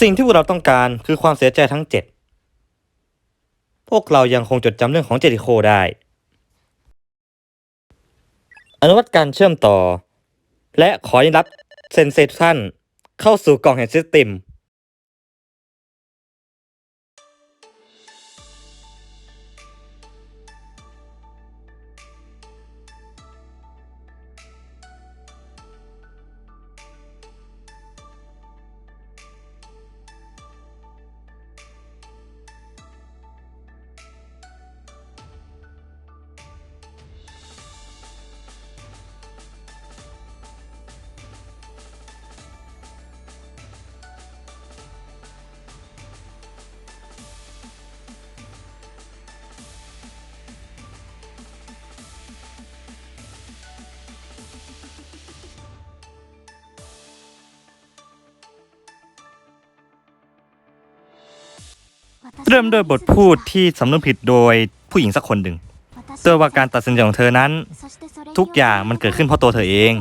สิ่งที่พวกเราต้องการคือความเสียใจทั้งเจ็ดพวกเรายังคงจดจำเรื่องของเจริโคได้ อนุวัตการเชื่อมต่อ และขอยินรับเซนเซชันเข้าสู่กล่องแห่งซิสติม เริ่มด้วยบทพูดที่สำนึกผิดโดยผู้หญิงสักคนหนึ่งโดยว่าการตัดสินใจของเธอนั้น ทุกอย่างมันเกิดขึ้นเพราะตัวเธอเอง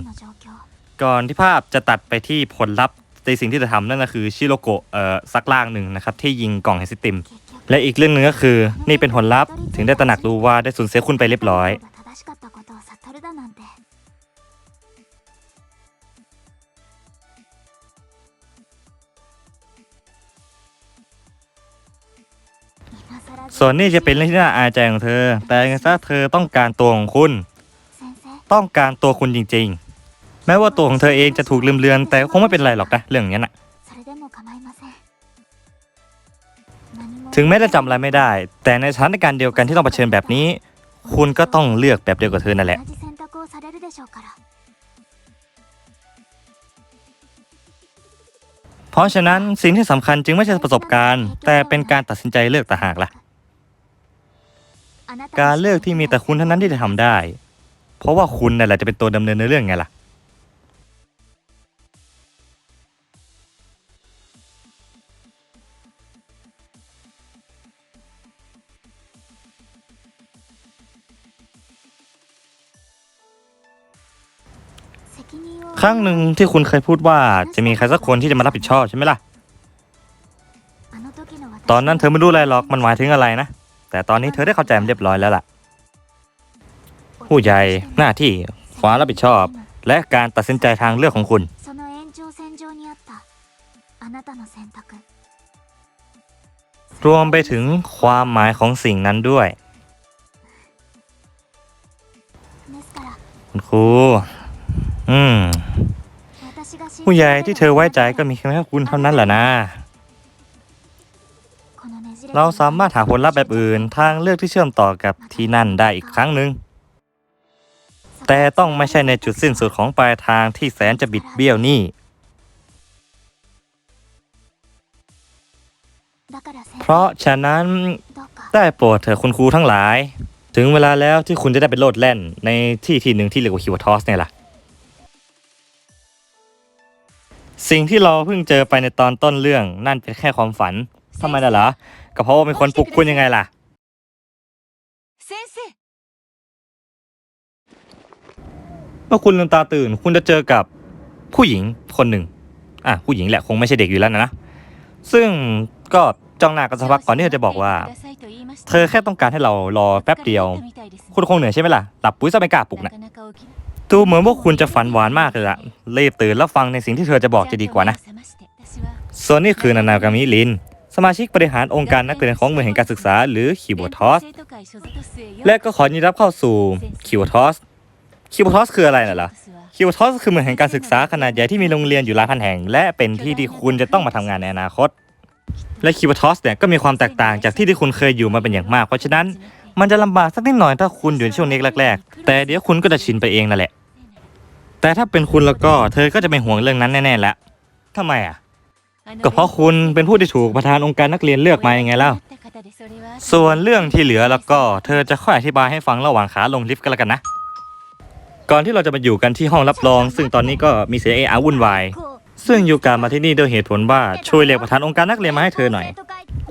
ก่อนที่ภาพจะตัดไปที่ผลลัพธ์ในสิ่งที่เธอทำนั่นก็คือชิโรโกะเอ่อซักล่างหนึ่งนะครับที่ยิงกล่องไฮซิติม และอีกเรื่องหนึ่งก็คือ นี่เป็นผลลัพธ์ถึงได้ตระหนักรู้ว่าได้สูญเสียคุณไปเรียบร้อย ส่วนนี่จะเป็นเรื่องที่น่าอายใจของเธอ แต่ยังไงซะเธอต้องการตัวของคุณ ต้องการตัวคุณจริง ๆ แม้ว่าตัวของเธอเองจะถูกลืมเลือน แต่คงไม่เป็นไรหรอกนะเรื่องอย่างนั้นน่ะถึงแม้จะจำอะไรไม่ได้ แต่ในสถานการณ์เดียวกันที่ต้องเผชิญแบบนี้ คุณก็ต้องเลือกแบบเดียวกับเธอนั่นแหละเพราะฉะนั้นสิ่งที่สำคัญจึงไม่ใช่ประสบการณ์ แต่เป็นการตัดสินใจเลือกต่างหากล่ะ การเลือกที่มีแต่คุณเท่านั้นที่จะทำได้ เพราะว่าคุณนั่นแหละจะเป็นตัวดำเนินในเรื่องไงล่ะ ครั้งหนึ่งที่คุณเคยพูดว่าจะมีใครสักคนที่จะมารับผิดชอบใช่ไหมล่ะตอนนั้นเธอไม่รู้อะไรหรอกมันหมายถึงอะไรนะ แต่ตอนนี้เธอได้เข้าใจมันเรียบร้อยแล้วล่ะ ผู้ใหญ่หน้าที่ความรับผิดชอบ และการตัดสินใจทางเลือกของคุณ その延長線上にあったあなたの選択 รวมไปถึงความหมายของสิ่งนั้นด้วย ですから คุณครู อืม 私が信じ ผู้ใหญ่ที่เธอไว้ใจก็มีแค่คุณเท่านั้นแหละนะ このねじれた เราสามารถหาผลลัพธ์แบบอื่น ทางเลือกที่เชื่อมต่อกับที่นั่นได้อีกครั้งหนึ่งแต่ต้องไม่ใช่ในจุดสิ้นสุดของปลายทางที่แสนจะบิดเบี้ยวนี่ เพราะฉะนั้นได้โปรดเถอะคุณครูทั้งหลาย ถึงเวลาแล้วที่คุณจะได้เป็นโลดแล่นในที่ที่หนึ่งที่เรียกว่าคิวทอสเนี่ยล่ะ สิ่งที่เราเพิ่งเจอไปในตอนต้นเรื่องนั่นเป็นแค่ความฝันทำไมล่ะเหรอ ก็เพราะว่ามีคนปลุกคุณยังไงล่ะ先生เมื่อคุณลืมตาตื่น คุณจะเจอกับผู้หญิงคนหนึ่ง อะ ผู้หญิงแหละคงไม่ใช่เด็กอยู่แล้วนะนะ ซึ่งก็จ้องหน้ากันสักพักก่อนที่เธอจะบอกว่า เธอแค่ต้องการให้เรารอแป๊บเดียว คุณคงเหนื่อยใช่ไหมล่ะ หลับปุ๋ยซะไม่กล้าปลุกนะดูเหมือนว่าคุณจะฝันหวานมากเลยล่ะรีบตื่นแล้วฟังในสิ่งที่เธอจะบอกจะดีกว่านะ ส่วนนี้คือนานากามิลิน สมาชิกบริหารองค์การนักเรียนของเมืองแห่งการศึกษา หรือคิวบทอสและก็ขอยินรับเข้าสู่คิวบทอสคิวบทอสคืออะไรน่ะล่ะคิวบทอสคือเมืองแห่งการศึกษาขนาดใหญ่ที่มีโรงเรียนอยู่หลายพันแห่ง และเป็นที่ที่คุณจะต้องมาทำงานในอนาคต และคิวบทอสเนี่ยก็มีความแตกต่างจากที่ที่คุณเคยอยู่มาเป็นอย่างมาก เพราะฉะนั้นมันจะลำบากสักนิดหน่อยถ้าคุณอยู่ในช่วงนี้แรกๆ แต่เดี๋ยวคุณก็จะชินไปเองนั่นแหละ แต่ถ้าเป็นคุณแล้วก็เธอก็จะไม่ห่วงเรื่องนั้นแน่ๆแล้วทำไมอะ ก็เพราะคุณเป็นผู้ที่ถูกประธานองค์การนักเรียนเลือกมายังไงเล่าส่วนเรื่องที่เหลือแล้วก็เธอจะค่อยอธิบายให้ฟังระหว่างขาลงลิฟต์กันแล้วกันนะ ก่อนที่เราจะมาอยู่กันที่ห้องรับรอง ซึ่งตอนนี้ก็มีเสียงเอะอะวุ่นวาย ซึ่งยูการมาที่นี่ด้วยเหตุผลว่าช่วยเรียกประธานองค์การนักเรียนมาให้เธอหน่อย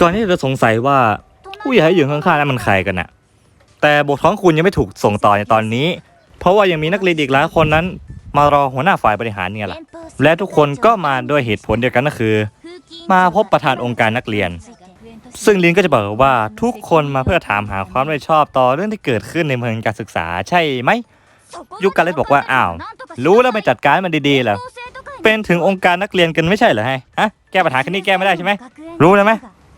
ก่อนที่เธอจะสงสัยว่าผู้ใหญ่อยู่ข้างๆนั้นมันใครกันน่ะ แต่บทของคุณยังไม่ถูกส่งต่อในตอนนี้ เพราะว่ายังมีนักเรียนอีกหลายคนนั้น มารอหัวหน้าฝ่ายบริหารเนี่ยแหละและทุกคนก็มาด้วยเหตุผลเดียวกันก็คือ มาพบประธานองค์การนักเรียน ซึ่งลินก็จะบอกว่าทุกคนมาเพื่อถามหาความรับผิดชอบต่อเรื่องที่เกิดขึ้นในเมืองการศึกษาใช่ไหมยุคกันเลยบอกว่าอ้าว รู้แล้วไม่จัดการมันดีๆเหรอเป็นถึงองค์การนักเรียนกันไม่ใช่เหรอให้ฮะแก้ปัญหาแค่นี้แก้ไม่ได้ใช่ไหมรู้แล้วไหม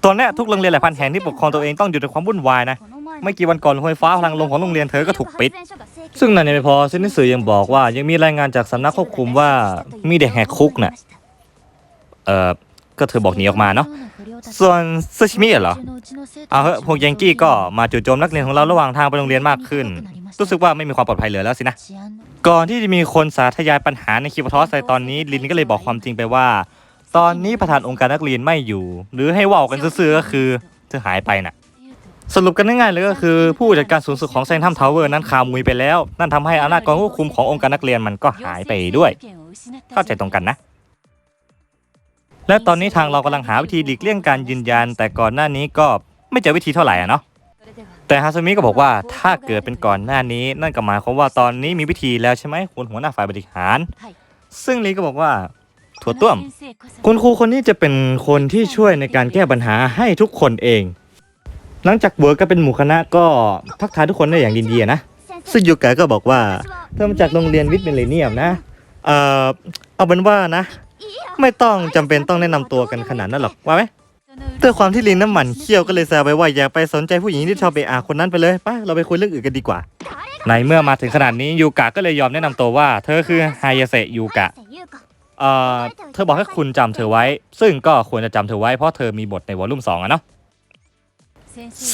ตอนนี้ทุกโรงเรียนหลายพันแห่งที่ปกครองตัวเองต้องอยู่ในความวุ่นวายนะไม่กี่วันก่อนโรงไฟฟ้าพลังลมของโรงเรียนเธอก็ถูกปิด ซึ่งนั่นยังไม่พอซินิสือยังบอกว่า ยังมีรายงานจากสำนักควบคุมว่ามีเด็กแหกคุกน่ะเออก็เธอบอกหนีออกมาเนาะส่วนซูชิมิเหรอเอาเหอะพวกยังกี้ก็มาจู่โจมนักเรียนของเราระหว่างทางไปโรงเรียนมากขึ้น รู้สึกว่าไม่มีความปลอดภัยเหลือแล้วสินะ ก่อนที่จะมีคนสาธยายปัญหาในคิวทอสในตอนนี้ลินก็เลยบอกความจริงไปว่า ตอนนี้ประธานองค์การนักเรียนไม่อยู่ หรือให้ว่ากันซื่อๆก็คือเธอหายไปน่ะ สรุปกันง่ายๆเลยก็คือผู้จัดการสูงสุดของเซนทัมทาวเวอร์นั้นคามุยไปแล้ว นั่นทำให้อำนาจการควบคุมขององค์การนักเรียนมันก็หายไปด้วย เข้าใจตรงกันนะ และตอนนี้ทางเรากำลังหาวิธีหลีกเลี่ยงการยืนยัน แต่ก่อนหน้านี้ก็ไม่เจอวิธีเท่าไหร่อะเนาะแต่ฮาซุมิก็บอกว่าถ้าเกิดเป็นก่อนหน้านี้ นั่นก็หมายความว่าตอนนี้มีวิธีแล้วใช่ไหมคุณหัวหน้าฝ่ายบริหาร ซึ่งลีก็บอกว่าถั่วต้วม คุณครูคนนี้จะเป็นคนที่ช่วยในการแก้ปัญหาให้ทุกคนเอง หลังจากเวิร์กกันเป็นหมู่คณะก็ทักทายทุกคนได้อย่างดีอะนะ ซึ่งยูกะก็บอกว่า เธอมาจากโรงเรียนวิทย์มิเลเนียมนะ เอ่อ เอาเป็นว่านะ ไม่ต้องจำเป็นต้องแนะนำตัวกันขนาดนั้นหรอกว่าไหมด้วยความที่ลินน้ำหมันเคี้ยวก็เลยแซวไปว่าอย่าไปสนใจผู้หญิงที่ชอบไปอาคนนั้นไปเลยไปเราไปคุยเรื่องอื่นกันดีกว่า ในเมื่อมาถึงขนาดนี้ยูกะก็เลยยอมแนะนำตัวว่า เธอคือไฮยาเซะยูกะ เอ่อ เธอบอกให้คุณจำเธอไว้ ซึ่งก็ควรจะจำเธอไว้เพราะเธอมีบทในวอลลุ่มสองอะเนาะ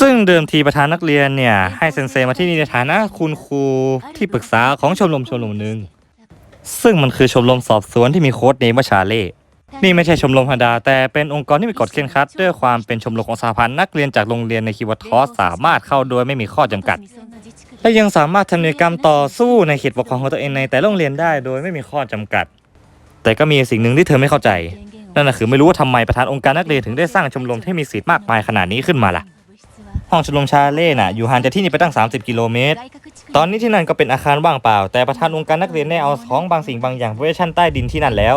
ซึ่งเดิมทีประธานนักเรียนเนี่ยให้เซนเซมาที่นี่ในฐานะคุณครูที่ปรึกษาของชมรมชมรมหนึ่งซึ่งมันคือชมรมสอบสวนที่มีโค้ดเนมว่าชาเล่นี่ไม่ใช่ชมรมธรรมดา แต่เป็นองค์กรที่มีกฎเคร่งครัดด้วยความเป็นชมรมของสหพันธ์นักเรียนจากโรงเรียนในคิวทอสสามารถเข้าโดยไม่มีข้อจำกัด และยังสามารถทำกิจกรรมต่อสู้ในเขตปกครองของตัวเองในแต่ละโรงเรียนได้โดยไม่มีข้อจำกัด แต่ก็มีสิ่งหนึ่งที่เธอไม่เข้าใจ นั่นก็คือไม่รู้ว่าทำไมประธานองค์การนักเรียนถึงได้สร้างชมรมที่มีสิทธิ์มากมายขนาดนี้ขึ้นมาล่ะ ห้องชมรมชาเล่น่ะอยู่ห่างจากที่นี่ไปตั้ง 30 กิโลเมตร ตอนนี้ที่นั่นก็เป็นอาคารว่างเปล่า แต่ประธานองค์การนักเรียนได้เอาของบางสิ่งบางอย่างไปไว้ชั้นใต้ดินที่นั่นแล้ว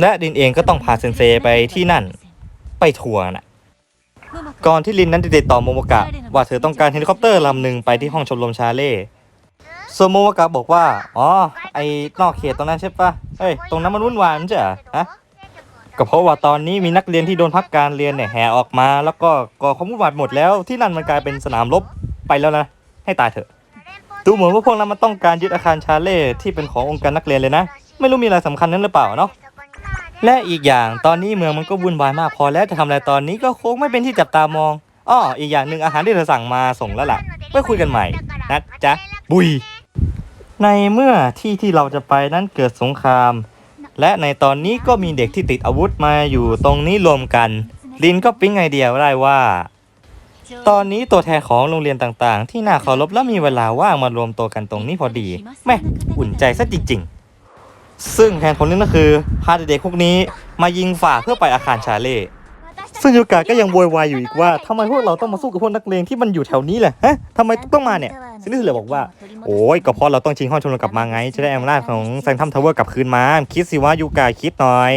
และดินเองก็ต้องพาเซนเซไปที่นั่น ไปทัวร์น่ะ ก่อนที่ลินนั้นจะติดต่อโมโมกะ ว่าเธอต้องการเฮลิคอปเตอร์ลำหนึ่งไปที่ห้องชมรมชาเล่ส่วนโมโมกะบอกว่า อ๋อ ไอ้นอกเขตตรงนั้นใช่ปะเฮ้ย ตรงนั้นมันวุ่นวายมันจะฮะ ก็เพราะว่าตอนนี้มีนักเรียนที่โดนพักการเรียนเนี่ยแห่ออกมา แล้วก็ก่อความวุ่นวายหมดแล้วที่นั่นมันกลายเป็นสนามรบไปแล้วนะ ให้ตายเถอะ ดูเหมือนว่าพวกนั้นมันต้องการยึดอาคารชาเล่ที่เป็นขององค์การนักเรียนเลยนะ ไม่รู้มีอะไรสำคัญนั้นหรือเปล่าเนาะและอีกอย่างตอนนี้เมืองมันก็วุ่นวายมากพอแล้วจะทำอะไรตอนนี้ก็คงไม่เป็นที่จับตามองอ้ออีกอย่างหนึ่งอาหารที่เธอสั่งมาส่งแล้วล่ะไว้คุยกันใหม่นะจ๊ะบุยในเมื่อที่ที่เราจะไปนั้นเกิดสงคราม และในตอนนี้ก็มีเด็กที่ติดอาวุธมาอยู่ตรงนี้รวมกัน ลินก็ปิ๊งไอเดียได้ว่า ตอนนี้ตัวแทนของโรงเรียนต่างๆ ที่น่าเคารพและมีเวลาว่างมารวมตัวกันตรงนี้พอดีแม่อุ่นใจซะจริง ๆ ซึ่งแผนของลินก็คือพาเด็กๆพวกนี้มายิงฝ่าเพื่อไปอาคารชาเล่ ซึ่งยูกะก็ยังโวยวายอยู่อีกว่าทำไมพวกเราต้องมาสู้กับพวกนักเลงที่มันอยู่แถวนี้แหละฮะทำไมต้องมาเนี่ยซินนี่เลยบอกว่า โอ้ยก็เพราะเราต้องชิงห้องชมรมกลับมาไง จะได้อำนาจของแซงทัมทาวเวอร์กลับคืนมา คิดสิว่ายูกะคิดหน่อย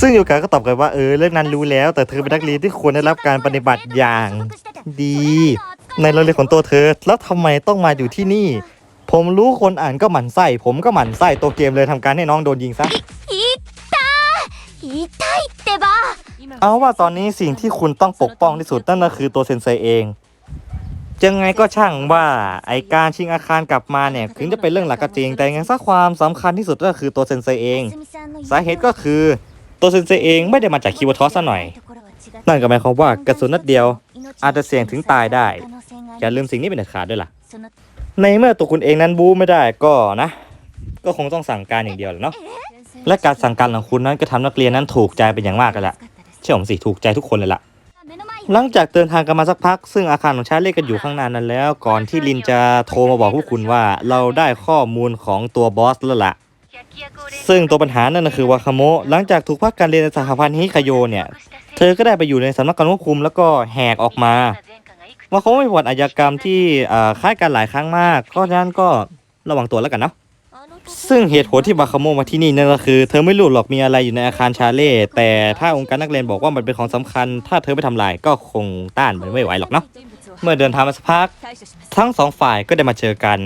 ซึ่งยูกะก็ตอบกลับว่าเออเรื่องนั้นรู้แล้ว แต่เธอเป็นนักเรียนที่ควรได้รับการปฏิบัติอย่างดี ในโรงเรียนของตัวเธอ แล้วทำไมต้องมาอยู่ที่นี่ ผมรู้คนอ่านก็หมั่นไส้ผมก็หมั่นไส้ตัวเกมเลยทำการให้น้องโดนยิงซะ 痛いってば เอาว่าตอนนี้สิ่งที่คุณต้องปกป้องที่สุดนั่นก็คือตัวเซนเซเองยังไงก็ช่างว่าไอการชิงอาคารกลับมาเนี่ยถึงจะเป็นเรื่องหลักก็จริง แต่ยังไงซะความสำคัญที่สุดก็คือตัวเซนเซเอง สาเหตุก็คือตัวเซนเซเองไม่ได้มาจากคิวทอสซะหน่อย นั่นก็หมายความว่ากระสุนนัดเดียว อาจจะเสี่ยงถึงตายได้ อย่าลืมสิ่งนี้เป็นเด็ดขาดด้วยล่ะ ในเมื่อตัวคุณเองนั้นบู๊ไม่ได้ก็นะ ก็คงต้องสั่งการอย่างเดียวแหละเนาะและการสั่งการของคุณนั้นก็ทำนักเรียนนั้นถูกใจเป็นอย่างมากกันแหละ เชื่อผมสิถูกใจทุกคนเลยล่ะหลังจากเดินทางกันมาสักพัก ซึ่งอาคารของชาเล่ก็อยู่ข้างหน้านั้นแล้ว ก่อนที่ลินจะโทรมาบอกพวกคุณว่าเราได้ข้อมูลของตัวบอสแล้วล่ะซึ่งตัวปัญหานั่นก็คือวาคาโมะหลังจากถูกพักการเรียนในสหพันธ์ฮิคาโยเนี่ย เธอก็ได้ไปอยู่ในสำนักการควบคุมแล้วก็แหกออกมาว่าเขามีประวัติอาชญากรรมที่เอ่อคล้ายกันหลายครั้งมากก็ฉะนั้นก็ระวังตัวแล้วกันเนาะ ซึ่งเหตุผลที่วาคาโมมาที่นี่นั่นก็คือ เธอไม่รู้หรอกมีอะไรอยู่ในอาคารชาเล่แต่ถ้าองค์การนักเรียนบอกว่ามันเป็นของสำคัญ ถ้าเธอไม่ทำลายก็คงต้านมันไม่ไหวหรอกเนาะเมื่อเดินทางมาสักพักทั้งสองฝ่ายก็ได้มาเจอกัน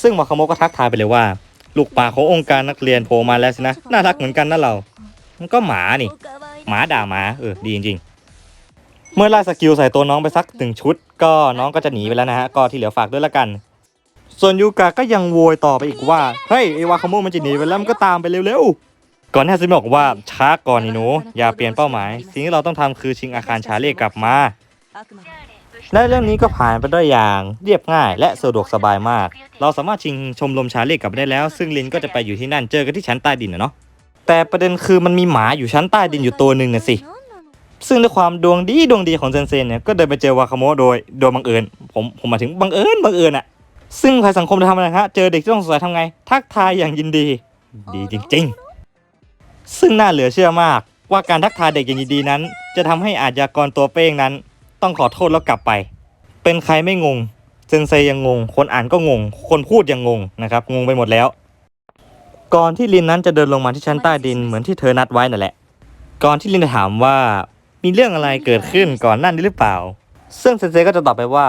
ซึ่งวาคาโมก็ทักทายไปเลยว่า ลูกป่าขององค์การนักเรียนโผล่มาแล้วสินะน่ารักเหมือนกันนะเรา มันก็หมานี่ หมาด่าหมาเออดีจริงๆ เมื่อไล่สกิลใส่ตัวน้องไปสักหนึ่งชุด ก็น้องก็จะหนีไปแล้วนะฮะก็ที่เหลือฝากด้วยละกัน ส่วนยูกะก็ยังโวยต่อไปอีกว่า เฮ้ยไอวาคาโมมันจะหนีไปแล้วมันก็ตามไปเร็วๆ ก่อนที่ฮัสซิมิบอกว่าช้าก่อนนี่หนูอย่าเปลี่ยนเป้าหมาย สิ่งที่เราต้องทำคือชิงอาคารชาเล่กลับมา และเรื่องนี้ก็ผ่านไปด้วยอย่างเรียบง่ายและสะดวกสบายมาก เราสามารถชิงชมรมชาเล่กลับมาได้แล้ว ซึ่งลินก็จะไปอยู่ที่นั่นเจอกันที่ชั้นใต้ดินนะเนาะ แต่ประเด็นคือมันมีหมาอยู่ชั้นใต้ดินอยู่ตัวหนึ่งนะสิ ซึ่งด้วยความดวงดีดวงดีของเซนเซนเนี่ยก็เดินไปเจอวาคาโมะโดยโดยบังเอิญผมผมหมายถึงบังเอิญบังเอิญอะ ซึ่งภัยสังคมจะทำอะไรฮะ เจอเด็กที่ต้องสงสัยทำไง ทักทายอย่างยินดี ดีจริง ๆ ซึ่งน่าเหลือเชื่อมาก ว่าการทักทายเด็กอย่างยินดีนั้น จะทำให้อาชญากรตัวเป้งนั้น ต้องขอโทษแล้วกลับไป เป็นใครไม่งง เซนเซยังงง คนอ่านก็งง คนพูดยังงงนะครับ งงไปหมดแล้ว ก่อนที่ลินนั้นจะเดินลงมาที่ชั้นใต้ดินเหมือนที่เธอนัดไว้นั่นแหละ ก่อนที่ลินจะถามว่ามีเรื่องอะไรเกิดขึ้นก่อนหน้านี้หรือเปล่า ซึ่งเซนเซก็จะตอบไปว่า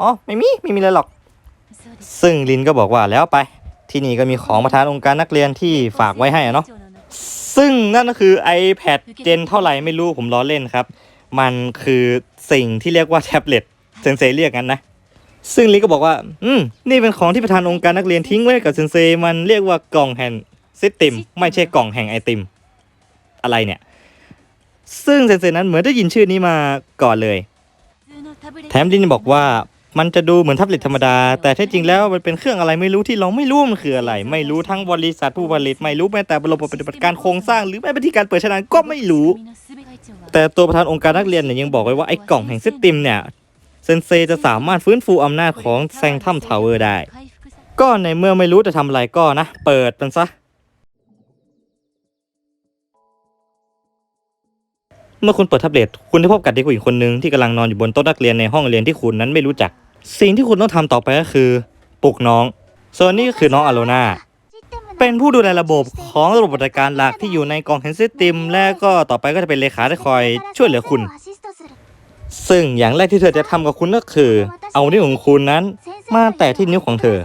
อ๋อ ไม่มี ไม่มีอะไรหรอก ซึ่งลินก็บอกว่าแล้วไป ที่นี่ก็มีของประธานองค์การนักเรียนที่ฝากไว้ให้อะเนาะซึ่งนั่นก็คือ iPad เจนเท่าไหร่ไม่รู้ผมล้อเล่นครับ มันคือสิ่งที่เรียกว่าแท็บเล็ตเซนเซเรียกกันนะ ซึ่งลินก็บอกว่า อืมนี่เป็นของที่ประธานองค์การนักเรียนทิ้งไว้กับเซนเซมันเรียกว่ากล่องแห่งซิติมไม่ใช่กล่องแห่งไอติม อะไรเนี่ย ซึ่งเซนเซนั้นเหมือนได้ยินชื่อนี้มาก่อนเลย แถมลินบอกว่า มันจะดูเหมือนแท็บเล็ตธรรมดา แต่แท้จริงแล้วมันเป็นเครื่องอะไรไม่รู้ที่เราไม่รู้มันคืออะไร ไม่รู้ทั้งบริษัทผู้ผลิตไม่รู้แม้แต่ระบบปฏิบัติการโครงสร้างหรือแม้แต่วิธีการเปิดใช้งานก็ไม่รู้ แต่ตัวประธานองค์การนักเรียนเนี่ยยังบอกไว้ว่าไอ้กล่องแห่งซิสติมเนี่ยเซนเซจะสามารถฟื้นฟูอำนาจของแซงทัมทาวเวอร์ได้ ก็ในเมื่อไม่รู้จะทำอะไรก็นะ เปิดมันซะ เมื่อคุณเปิดแท็บเล็ตคุณได้พบกับเด็กผู้หญิงคนหนึ่งที่กำลังนอนอยู่บนโต๊ะนักเรียนในห้องเรียนที่คุณนั้นไม่รู้จัก สิ่งที่คุณต้องทำต่อไปก็คือ ปลุกน้อง ส่วนนี้ก็คือน้องอโลนาเป็นผู้ดูแลระบบของระบบปฏิบัติการหลักที่อยู่ในกองแฮนซิติม และก็ต่อไปก็จะเป็นเลขาที่คอยช่วยเหลือคุณ ซึ่งอย่างแรกที่เธอจะทำกับคุณก็คือ เอานิ้วของคุณนั้น มาแตะที่นิ้วของเธอ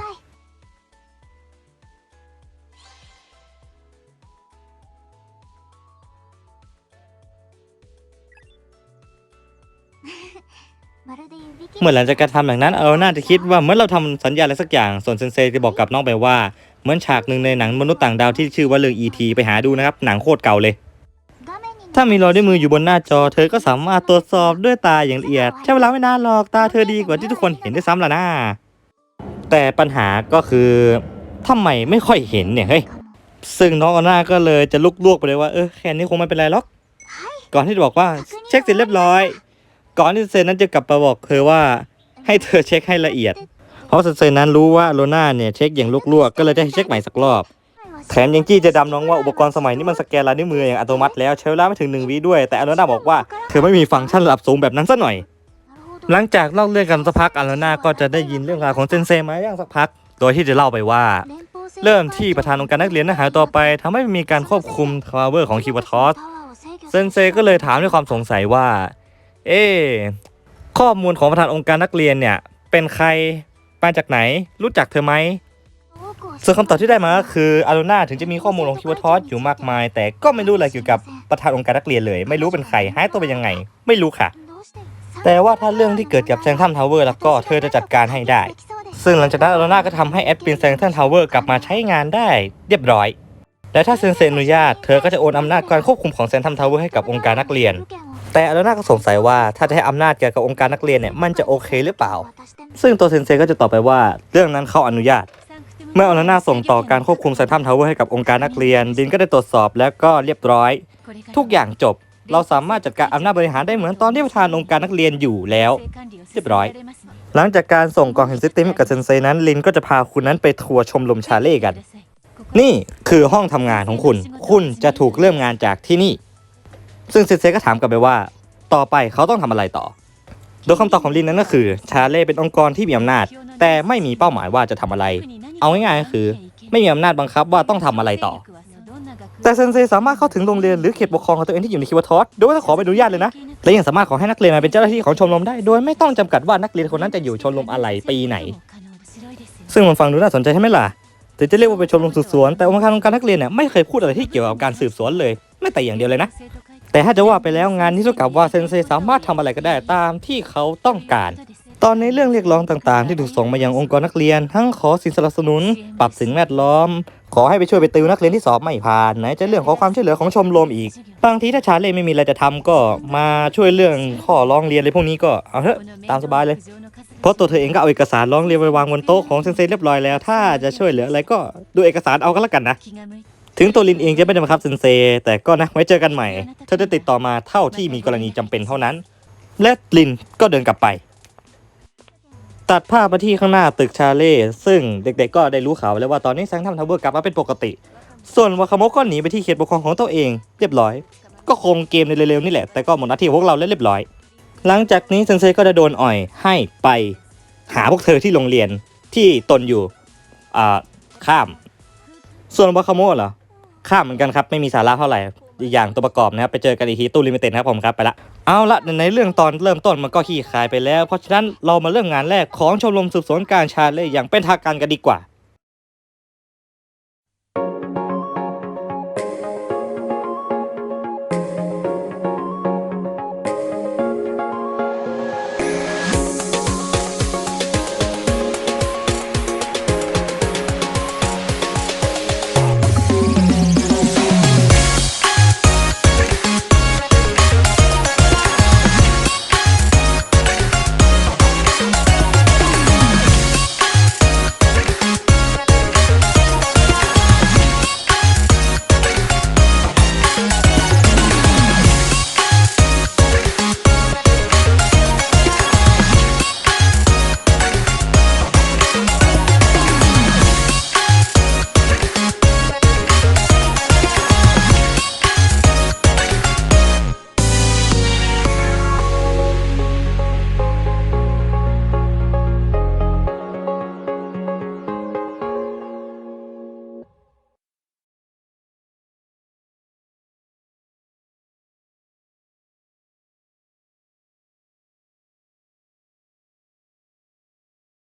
เมื่อหลังจากการทำอย่างนั้นเอาน่าจะคิดว่าเหมื่อนเราทำสัญญาอะไรสักอย่าง ส่วนเซนเซจะบอกกับน้องไปว่าเหมือนฉากหนึ่งในหนังมนุษย์ต่างดาวที่ชื่อว่าเรื่อง E.T. ไปหาดูนะครับ หนังโคตรเก่าเลย ถ้ามีรอยด้วยมืออยู่บนหน้าจอ เธอก็สามารถตรวจสอบด้วยตาอย่างละเอียด ใช้เวลาไม่นานหรอกตาเธอดีกว่าที่ทุกคนเห็นด้วยซ้ำล่ะนะแต่ปัญหาก็คือทำไมไม่ค่อยเห็นเนี่ยเฮ้ยซึ่งน้องออน่าก็เลยจะลุกลวกไปเลยว่าเออแค่นี้คงไม่เป็นไรหรอกก่อนที่จะบอกว่าเช็คเสร็จเรียบร้อย ก่อนที่เซนนั้นจะกลับมาบอกเธอว่า ให้เธอเช็คให้ละเอียด เพราะเซนนั้นรู้ว่าโลน่าเนี่ยเช็คอย่างลุกลวกก็เลยจะให้เช็คใหม่สักรอบแถมยังจี้จะดำน้องว่าอุปกรณ์สมัยนี้มันสแกนลายนิ้วมืออย่างอัตโนมัติแล้วใช้เวลาไม่ถึงหนึ่งวิด้วย แต่อโลน่าบอกว่าเธอไม่มีฟังก์ชันระดับสูงแบบนั้นซะหน่อย หลังจากเล่าเรื่องกันสักพักอโลน่าก็จะได้ยินเรื่องราวของเซนเซมาอย่างสักพัก โดยที่จะเล่าไปว่า เริ่มที่ประธานองค์การนักเรียนหายตัวไปทำให้มีการควบคุมทาวเวอร์ของคิวทอสเซนเซก็เลยถามด้วยความสงสัยว่า เอ๊ข้อมูลของประธานองค์การนักเรียนเนี่ย เป็นใครมาจากไหน รู้จักเธอไหมส่วนคำตอบที่ได้มาก็คืออารูนาถึงจะมีข้อมูลของคิวทอสอยู่มากมาย แต่ก็ไม่รู้อะไรเกี่ยวกับประธานองค์การนักเรียนเลย ไม่รู้เป็นใครหายตัวไปยังไง ไม่รู้ค่ะ แต่ว่าถ้าเรื่องที่เกิดกับแซงทัมทาวเวอร์แล้วก็เธอจะจัดการให้ได้ ซึ่งหลังจากนั้นอารูนาก็ทำให้แอดมินแซงทัมทาวเวอร์กลับมาใช้งานได้ เรียบร้อย และถ้าเซนเซนอนุญาต เธอก็จะโอนอำนาจการควบคุมของเซนทัมทาวเวอร์ให้กับองค์การนักเรียน แต่อารูนาก็สงสัยว่าถ้าจะให้อำนาจเกี่ยวกับองค์การนักเรียนเนี่ยมันจะโอเคหรือเปล่า ซึ่งตัวเซนเซก็จะตอบไปว่าเรื่องนั้นเขาอนุญาต เมื่ออารูนาส่งต่อการควบคุมเซนทัมทาวเวอร์ให้กับองค์การนักเรียน ดินก็ได้ตรวจสอบแล้วก็เรียบร้อย ทุกอย่างจบ เราสามารถจัดการอำนาจบริหารได้เหมือนตอนที่ประธานองค์การนักเรียนอยู่แล้ว เรียบร้อย หลังจากการส่งกล่องแห่งซิสเต็มกับเซนเซนั้นลินก็จะพาคุณนั้นไปทัวร์ชมรมชาเล่กัน นี่คือห้องทำงานของคุณ คุณจะถูกเริ่มงานจากที่นี่ ซึ่งเซเซก็ถามกลับไปว่า ต่อไปเขาต้องทำอะไรต่อ โดยคำตอบของลินนั้นก็คือ ชาเล่เป็นองค์กรที่มีอำนาจ แต่ไม่มีเป้าหมายว่าจะทำอะไร เอาง่ายๆก็คือ ไม่มีอำนาจบังคับว่าต้องทำอะไรต่อ แต่เซนเซสามารถเข้าถึงโรงเรียนหรือเขตปกครองของตัวเองที่อยู่ในคิวทอสโดยไม่ต้องขอใบอนุญาตเลยนะ และยังสามารถขอให้นักเรียนมาเป็นเจ้าหน้าที่ของชมรมได้ โดยไม่ต้องจำกัดว่านักเรียนคนนั้นจะอยู่ชมรมอะไรปีไหน ซึ่งมันฟังดูน่าสนใจใช่ไหมล่ะ ถึงจะเรียกว่าเป็นชมรมสืบสวน แต่องค์การองค์การนักเรียนเนี่ยไม่เคยพูดอะไรที่เกี่ยวกับการสืบสวนเลยแม้แต่อย่างเดียวเลยนะ แต่ถ้าจะว่าไปแล้วงานนี้เท่ากับว่าเซนเซสามารถทำอะไรก็ได้ตามที่เขาต้องการ ตอนในเรื่องเรียกร้องต่างๆ ที่ถูกส่งมายังองค์กรนักเรียน ทั้งขอสินสนับสนุน ปรับสิ่งแวดล้อม ขอให้ไปช่วยไปติวนักเรียนที่สอบไม่ผ่านไหนจะเรื่องขอความช่วยเหลือของชมรมอีก บางทีถ้าชาเล่ไม่มีอะไรจะทำก็มาช่วยเรื่องข้อร้องเรียนอะไรพวกนี้ก็เอาเถอะตามสบายเลย ราะตัวเธอเองก็เอาเอกสารร้องเรียนไปวางบนโต๊ะของเซนเซเรียบร้อยแล้ว ถ้าจะช่วยเหลืออะไรก็ดูเอกสารเอาก็แล้วกันนะ ถึงตัวลินเองจะไม่ได้บังคับเซนเซ แต่ก็นะไว้เจอกันใหม่ เธอจะติดต่อมาเท่าที่มีกรณีจำเป็นเท่านั้น และลินก็เดินกลับไป ตัดภาพมาที่ข้างหน้าตึกชาเล่ซึ่งเด็กๆ ก็ได้รู้ข่าวแล้วว่าตอนนี้แซงทำทาวเวอร์กลับมาเป็นปกติ ส่วนวาคาโมก็หนีไปที่เขตปกครองของตัวเอง เรียบร้อย ก็คงเกมในเร็วๆนี่แหละแต่ก็หมดหน้าที่พวกเราแล้วเรียบร้อย หลังจากนี้เซนเซก็จะโดนอ่อยให้ไปหาพวกเธอที่โรงเรียนที่ตนอยู่อ่าข้าม ส่วนวาคาโมะเหรอข้ามเหมือนกันครับไม่มีสาระเท่าไหร่อีกอย่างตัวประกอบนะครับไปเจอกันอีกทีตู้ลิมิเต็ดนะครับผมครับไปละเอาละในเรื่องตอนเริ่มต้นมันก็ขี้คายไปแล้ว เพราะฉะนั้นเรามาเริ่มงานแรกของชมรมสืบสวนการชาเล่อย่างเป็นทางการกันดีกว่า